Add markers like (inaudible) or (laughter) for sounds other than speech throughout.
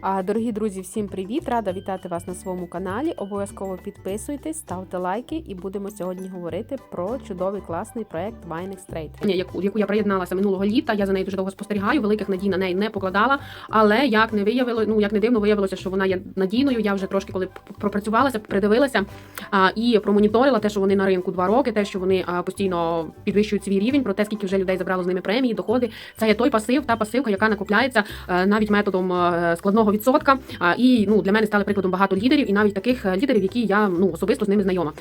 А, Дорогі друзі, всім привіт! Рада вітати вас на своєму каналі. Обов'язково підписуйтесь, ставте лайки, і будемо сьогодні говорити про чудовий класний проект Vinex Trade. яку, яку я приєдналася минулого літа. Я за нею дуже довго спостерігаю. Великих надій на неї не покладала. Але як не виявило, ну як не дивно, виявилося, що вона є надійною. Я вже трошки коли пропрацювалася, придивилася а, і промоніторила те, що вони на ринку два роки, те, що вони а, постійно підвищують свій рівень, про те, скільки вже людей забрало з ними премії, доходи. Це є той пасив, та пасивка, яка накопляється е, навіть методом е, складного відсотка. А, І ну для мене стали прикладом багато лідерів, і навіть таких е, лідерів, які я ну особисто з ними знайома.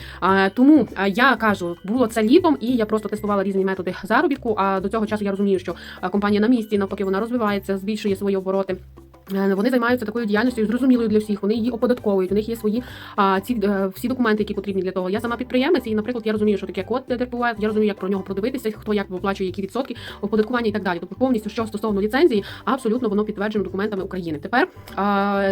Тому е, я кажу, було це літом, і я просто тестувала різні методи заробітку. А до цього часу я розумію, що е, компанія на місці, навпаки, вона розвивається, збільшує свої обороти. Е, Вони займаються такою діяльністю зрозумілою для всіх. Вони її оподатковують. У них є свої а, ці е, всі документи, які потрібні для того. Я сама підприємець, і, наприклад, я розумію, що таке код ДРПУ, я розумію, як про нього продивитися, хто як виплачує які відсотки, оподаткування і так далі. Тобто повністю що стосовно ліцензії, абсолютно воно підтверджено документами України. Тепер а,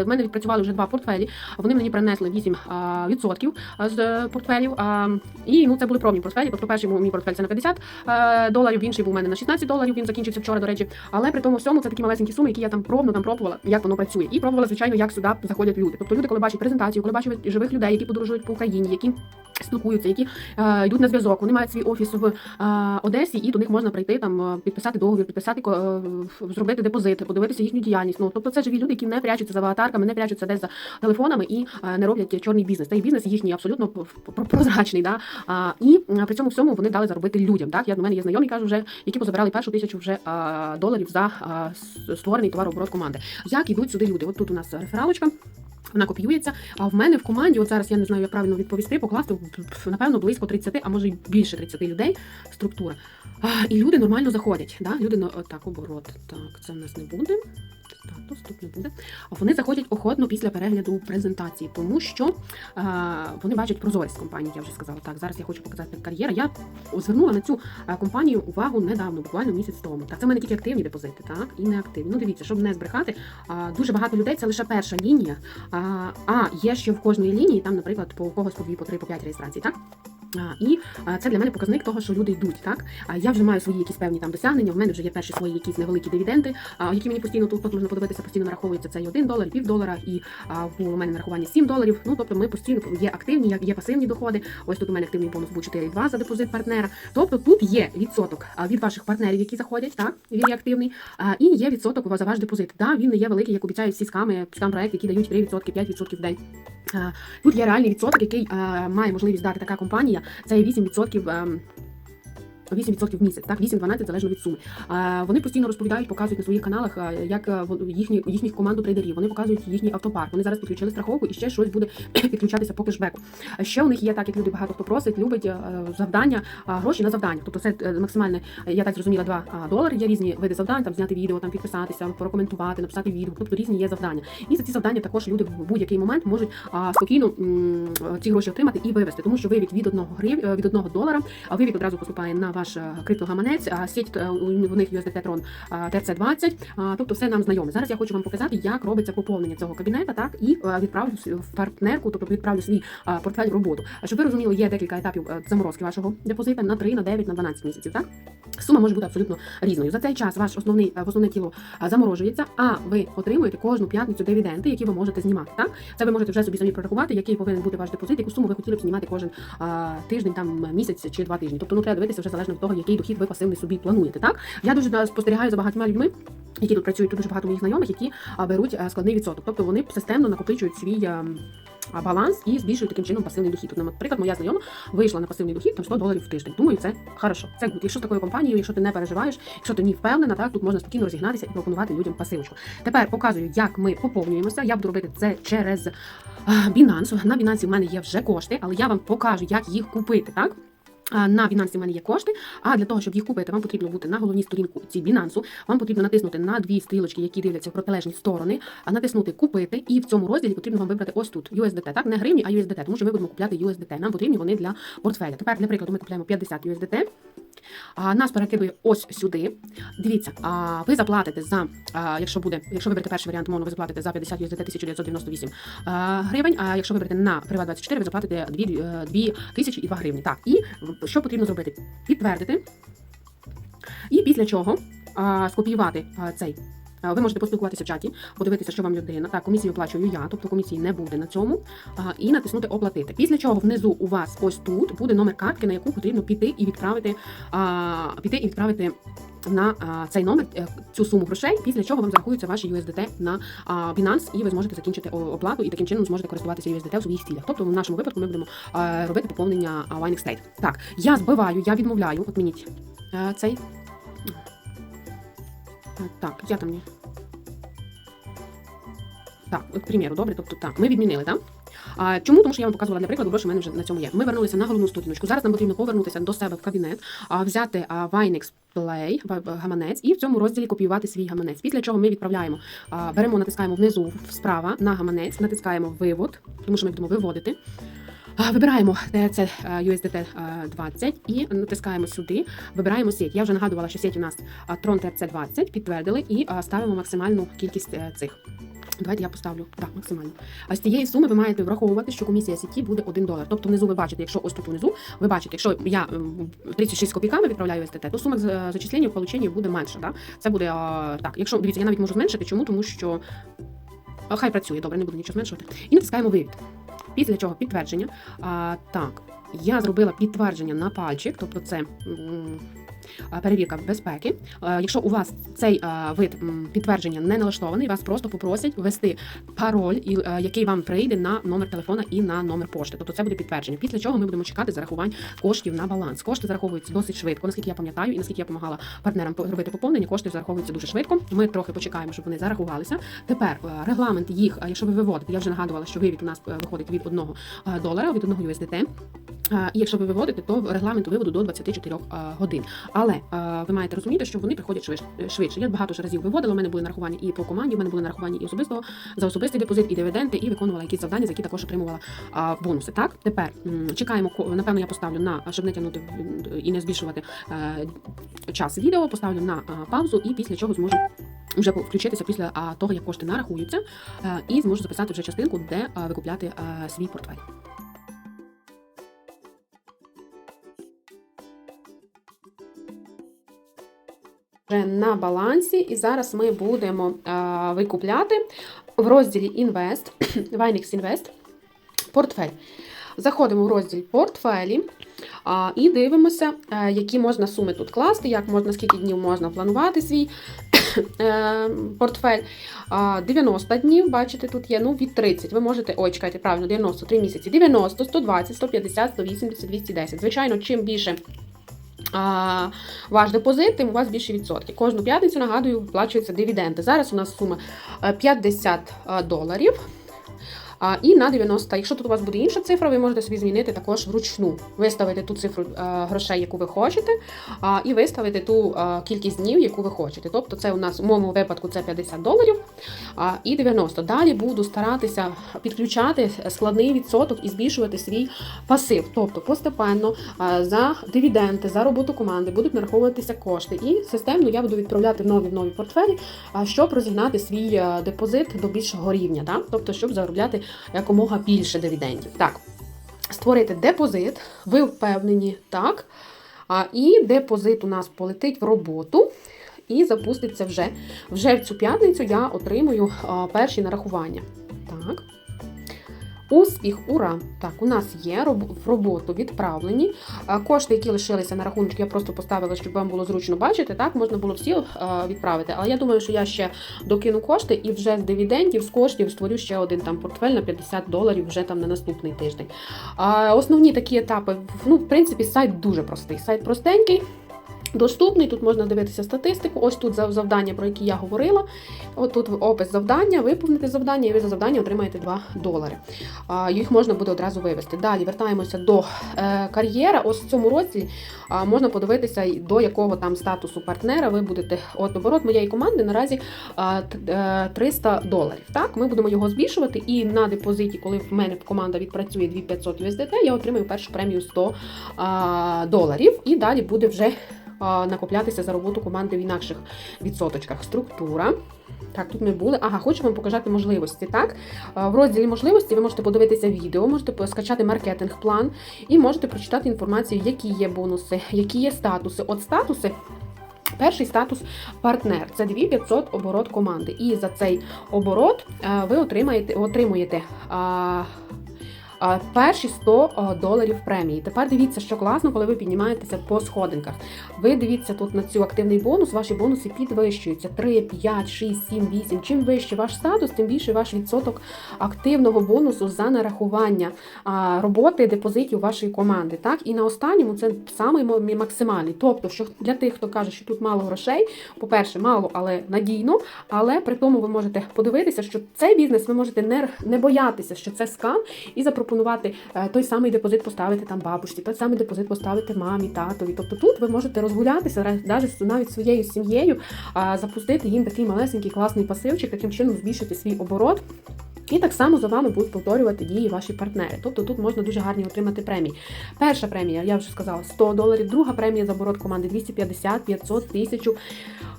в мене відпрацювали вже два портфелі. Вони мені принесли 8 а, відсотків з портфелів. А, і ну це були пробні портфелі. Тобто, перший мій портфель це на 50 е, доларів, інший був у мене на 16 доларів. Він закінчився вчора, до речі. Але при тому всьому це такі малесенькі суми, які я там пробно там пробувала, як воно працює. І пробувала, звичайно, як сюди заходять люди. Тобто люди, коли бачать презентацію, коли бачать живих людей, які подорожують по Україні, які спілкуються, які е, йдуть на зв'язок, вони мають свій офіс в е, Одесі, і до них можна прийти там е, підписати договір, підписати е, зробити депозити, подивитися їхню діяльність. Ну тобто це живі люди, які не прячуться за аватарками, не прячуться десь за телефонами і е, не роблять чорний бізнес. Цей бізнес їхній абсолютно прозрачний. Да? А, і при цьому всьому вони дали заробити людям. Так я до мене є знайомі, кажу, вже які позабирали першу тисячу вже е, доларів за е, створений товарооборот команди. Як ідуть сюди люди? От тут у нас рефералочка. Вона копіюється. А в мене в команді, от зараз я не знаю, як правильно відповісти, покласти напевно близько 30, а може й більше 30 людей. Структура. А, і люди нормально заходять. Да? Люди так, оборот. Так, це в нас не буде. Статус тут не буде. А вони заходять охотно після перегляду презентації, тому що а, вони бачать прозорість компанії. Я вже сказала. Так, зараз я хочу показати кар'єра. Я звернула на цю компанію увагу недавно, буквально місяць тому. Так, це в мене тільки активні депозити, так і не активні. Ну дивіться, щоб не збрехати. А, дуже багато людей це лише перша лінія. А, є ще в кожній лінії, там, наприклад, по когось по 2, по 3, по 5 реєстрацій, так? І це для мене показник того, що люди йдуть. Так я вже маю свої якісь певні там досягнення. В мене вже є перші свої якісь невеликі дивіденди, які мені постійно тут, можна подивитися, постійно нараховується це і 1 долар, пів долара, і у мене нарахування 7 доларів. Ну тобто ми постійно є активні, є- є пасивні доходи. Ось тут у мене активний бонус був 4,2 за депозит партнера. Тобто тут є відсоток від ваших партнерів, які заходять, так він є активний. І є відсоток за ваш депозит. Так, він не є великий, як обіцяють всі сками, скам проекти, які дають 3%, 5% в день. Тут є реальний відсоток, який має можливість дати така компанія. Це є 8%. Ем, 8% в місяць, так 8-12 залежно від суми. Вони постійно розповідають, показують на своїх каналах, як їхні їхніх команду трейдерів. Вони показують їхній автопарк. Вони зараз підключили страховку і ще щось буде (clears throat) підключатися по кешбеку. Ще у них є так, як люди багато хто просить, любить завдання, а, гроші на завдання. Тобто це е, максимальне, я так зрозуміла, 2 долари. Є різні види завдань, там зняти відео, там підписатися, прокоментувати, написати відгук. Тобто різні є завдання. І за ці завдання також люди в будь-який момент можуть спокійно ці гроші отримати і вивести, тому що вивід від одного грив е, від одного долара, а вивід одразу поступає на ваш е, криптогаманець. Сіть е, у них USDT Tron TRC20, тобто все нам знайоме. Зараз я хочу вам показати, як робиться поповнення цього кабінета, так і е, відправлю в партнерку, тобто відправлю свій портфель в роботу. Щоб ви розуміли, є декілька етапів заморозки вашого депозита на 3, на 9, на 12 місяців. Так сума може бути абсолютно різною. За цей час ваш основний основне тіло заморожується, а ви отримуєте кожну п'ятницю дивіденди, які ви можете знімати. Так це ви можете вже собі самі прорахувати, який повинен бути ваш депозит, яку суму ви хотіли б знімати кожен тиждень, там місяць чи два тижні. Тобто ну треба дивитися вже залежно від того, який дохід ви пасивний собі плануєте. Так я дуже спостерігаю за багатьма людьми. Які тут працюють тут дуже багато моїх знайомих, які беруть складний відсоток. Тобто вони системно накопичують свій баланс і збільшують таким чином пасивний дохід. Тут, наприклад, моя знайома вийшла на пасивний дохід там 100 доларів в тиждень. Думаю, це хорошо. Це. Якщо з такою компанією, якщо ти не переживаєш, якщо ти не впевнена, так тут можна спокійно розігнатися і пропонувати людям пасивочку. Тепер показую, як ми поповнюємося. Я буду робити це через Binance. На Binance в мене є вже кошти, але я вам покажу, як їх купити. Так. На Binance в мене є кошти, а для того, щоб їх купити, вам потрібно бути на головній сторінку ці Binance. Вам потрібно натиснути на дві стрілочки, які дивляться в протилежні сторони, а натиснути купити. І в цьому розділі потрібно вам вибрати ось тут USDT. Так, не гривні, а USDT, тому що ми будемо купляти USDT. Нам потрібні вони для портфеля. Тепер, для прикладу, ми купляємо 50 USDT. А, нас перекидує ось сюди. Дивіться, а, ви заплатите за, а, якщо буде, якщо виберете перший варіант, мовно, ви заплатите за 50 USDT 1998 а, гривень. А якщо виберете на Приват 24, ви заплатите 2, 2 тисячі і 2 гривні. Так, і що потрібно зробити? Підтвердити. І після чого а, скопіювати а, цей Е, Ви можете поспілкуватися в чаті, подивитися, що вам людина. Так, комісію оплачую я, тобто комісії не буде на цьому. І натиснути оплатити. Після чого внизу у вас ось тут буде номер картки, на яку потрібно піти і відправити, піти і відправити на цей номер е, цю суму грошей, після чого вам зарахуються ваші USDT на Binance, і ви зможете закінчити оплату і таким чином зможете користуватися USDT у своїх цілях. Тобто, в нашому випадку ми будемо робити поповнення а, Winex Trade. Так, я збиваю, я відмовляю. От мені е, цей. Е, Так, я там є. Так, от, к примеру, добре, тобто так, ми відмінили, так? А, чому? Тому що я вам показувала для прикладу, вже на цьому є. Ми вернулися на головну сторіночку. Зараз нам потрібно повернутися до себе в кабінет, а, взяти а, Vinex Play, гаманець, і в цьому розділі копіювати свій гаманець. Після чого ми відправляємо, а, беремо, натискаємо внизу справа на гаманець, натискаємо вивод, тому що ми будемо виводити. Вибираємо е, це е, USDT е, 20 і натискаємо сюди. Вибираємо сеть. Я вже нагадувала, що сеть у нас Tron TRC 20 підтвердили і ставимо максимальну кількість е, цих. Давайте я поставлю так, максимально. А з цієї суми ви маєте враховувати, що комісія сіті буде 1 долар. Тобто внизу ви бачите, якщо ось тут внизу, ви бачите, якщо я ем, 36 копійками відправляю СТТ, то сума зачислення в полученні буде менша. Да? Це буде так. Якщо дивіться, я навіть можу зменшити. Чому? Тому що хай працює, добре, не буду нічого зменшувати. І натискаємо вивід. Після чого підтвердження. А, так, я зробила підтвердження на пальчик, тобто це. А, Перевірка безпеки. Якщо у вас цей вид підтвердження не налаштований, вас просто попросять ввести пароль, е, який вам прийде на номер телефона і на номер пошти. Тобто це буде підтвердження. Після чого ми будемо чекати зарахувань коштів на баланс. Кошти зараховуються досить швидко, наскільки я пам'ятаю, і наскільки я допомагала партнерам робити поповнення, кошти зараховуються дуже швидко. Ми трохи почекаємо, щоб вони зарахувалися. Тепер е, регламент їх, е, якщо ви виводите, я вже нагадувала, що вивід у нас е, виходить від 1 долара, від 1 USDT. Якщо ви виводите, то регламент виводу до 24 е, годин. Але ви маєте розуміти, що вони приходять швидше. Я багато ж разів виводила. У мене були нарахування і по команді, у мене були нарахування і особистого за особистий депозит, і дивіденди, і виконувала якісь завдання, за які також отримувала бонуси. Так, тепер чекаємо. Напевно, я поставлю на щоб не тягнути і не збільшувати е, час відео. Поставлю на паузу, і після чого зможу. Вже включитися після того, як кошти нарахуються, е, і зможу записати вже частинку, де викупляти е, свій портфель. Вже на балансі, і зараз ми будемо е, викупляти в розділі Invest, Vinex Invest, портфель. Заходимо в розділ портфелі а, і дивимося, е, які можна суми тут класти, як можна, скільки днів можна планувати свій (clears throat) е, портфель. А, 90 днів, бачите, тут є, ну, від 30. Ви можете, ой, чекайте, правильно, 93 місяці, 90, 120, 150, 180, 210. Звичайно, чим більше а, ваш депозит, тим у вас більше відсотки. Кожну п'ятницю, нагадую, виплачуються дивіденди. Зараз у нас сума е, 50 доларів. І на 90. Якщо тут у вас буде інша цифра, ви можете собі змінити також вручну. Виставити ту цифру е, грошей, яку ви хочете, і виставити ту е, кількість днів, яку ви хочете. Тобто, це у нас в моєму випадку це 50 доларів і 90. Далі буду старатися підключати складний відсоток і збільшувати свій пасив. Тобто постепенно за дивіденди, за роботу команди будуть нараховуватися кошти. І системно я буду відправляти нові в нові портфелі, щоб розігнати свій е, депозит до більшого рівня, да? тобто, щоб заробляти якомога більше дивідендів. Так, створити депозит, ви впевнені, так. І депозит у нас полетить в роботу. І запуститься вже. Вже в цю п'ятницю я отримую перші нарахування. Так. Успіх, ура! Так, у нас є в роботу відправлені. Кошти, які лишилися на рахунок, я просто поставила, щоб вам було зручно бачити. Так, можна було всі відправити. Але я думаю, що я ще докину кошти і вже з дивідендів, з коштів створю ще один там портфель на 50 доларів вже там на наступний тиждень. Основні такі етапи, ну, в принципі, сайт дуже простий. Сайт простенький. Доступний, тут можна дивитися статистику. Ось тут зав- завдання, про які я говорила. От тут опис завдання, виповнити завдання, і ви за завдання отримаєте 2 долари. Їх можна буде одразу вивести. Далі вертаємося до е, кар'єра. Ось в цьому а, можна подивитися, до якого там статусу партнера ви будете. От оборот моєї команди наразі а, т- е, 300 доларів. Так, ми будемо його збільшувати. І на депозиті, коли в мене команда відпрацює 2500 USDT, я отримаю першу премію 100 а, доларів. І далі буде вже накоплятися за роботу команди в інакших відсоточках. Структура. Так, тут ми були. Ага, хочу вам показати можливості. Так, в розділі можливості ви можете подивитися відео, можете скачати маркетинг-план і можете прочитати інформацію, які є бонуси, які є статуси. От статуси. Перший статус партнер це 2500 оборот команди. І за цей оборот е, ви отримаєте, отримуєте. А, Перші 100 доларів премії. Тепер дивіться, що класно, коли ви піднімаєтеся по сходинках. Ви дивіться тут на цю активний бонус, ваші бонуси підвищуються 3, 5, 6, 7, 8. Чим вище ваш статус, тим більше ваш відсоток активного бонусу за нарахування роботи депозитів вашої команди. Так і на останньому це самий максимальний. Тобто, що для тих, хто каже, що тут мало грошей, по-перше, мало, але надійно. Але при тому ви можете подивитися, що цей бізнес ви можете не боятися, що це скам, і запропонувати е, той самий депозит поставити там бабусі, той самий депозит поставити мамі, татові. Тобто тут ви можете розгулятися навіть своєю сім'єю, запустити їм такий малесенький класний пасивчик, таким чином збільшити свій оборот. І так само за вами будуть повторювати дії ваші партнери. Тобто тут можна дуже гарні отримати премії. Перша премія, я вже сказала, 100 доларів. Друга премія за оборот команди 250, 500, 1000,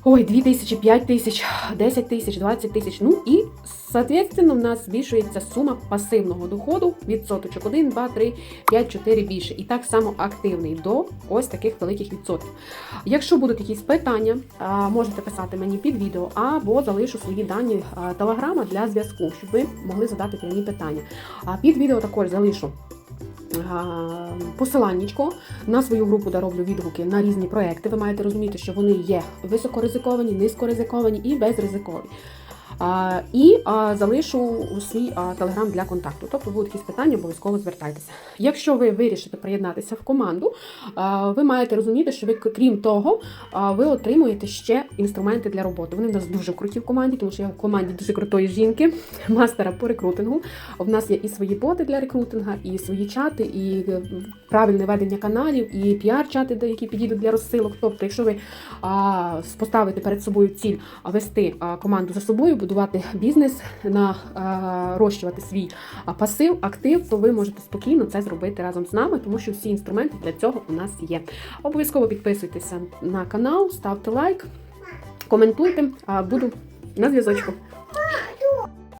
ой, 2000, 5000, 10 тисяч, 20 тисяч. Ну і, соответственно, в нас збільшується сума пасивного доходу, відсоточок 1, 2, 3, 5, 4 більше. І так само активний до ось таких великих відсотків. Якщо будуть якісь питання, можете писати мені під відео або залишу свої дані телеграма для зв'язку, щоб ви могли задати прямі питання. А під відео також залишу. Посиланнячко на свою групу, де роблю відгуки на різні проекти. Ви маєте розуміти, що вони є високоризиковані, низькоризиковані і безризикові. І залишу свій телеграм для контакту. Тобто будуть якісь питання, обов'язково звертайтеся. Якщо ви вирішите приєднатися в команду, ви маєте розуміти, що ви, крім того, ви отримуєте ще інструменти для роботи. Вони в нас дуже круті в команді, тому що я в команді дуже крутої жінки, (laughs) мастера по рекрутингу. В нас є і свої боти для рекрутинга, і свої чати, і е, правильне ведення каналів, і піар-чати, які підійдуть для розсилок. Тобто, якщо ви поставите перед собою ціль вести команду за собою, будувати бізнес, нарощувати свій пасив, актив, то ви можете спокійно це зробити разом з нами, тому що всі інструменти для цього у нас є. Обов'язково підписуйтеся на канал, ставте лайк, коментуйте. Буду на зв'язочку.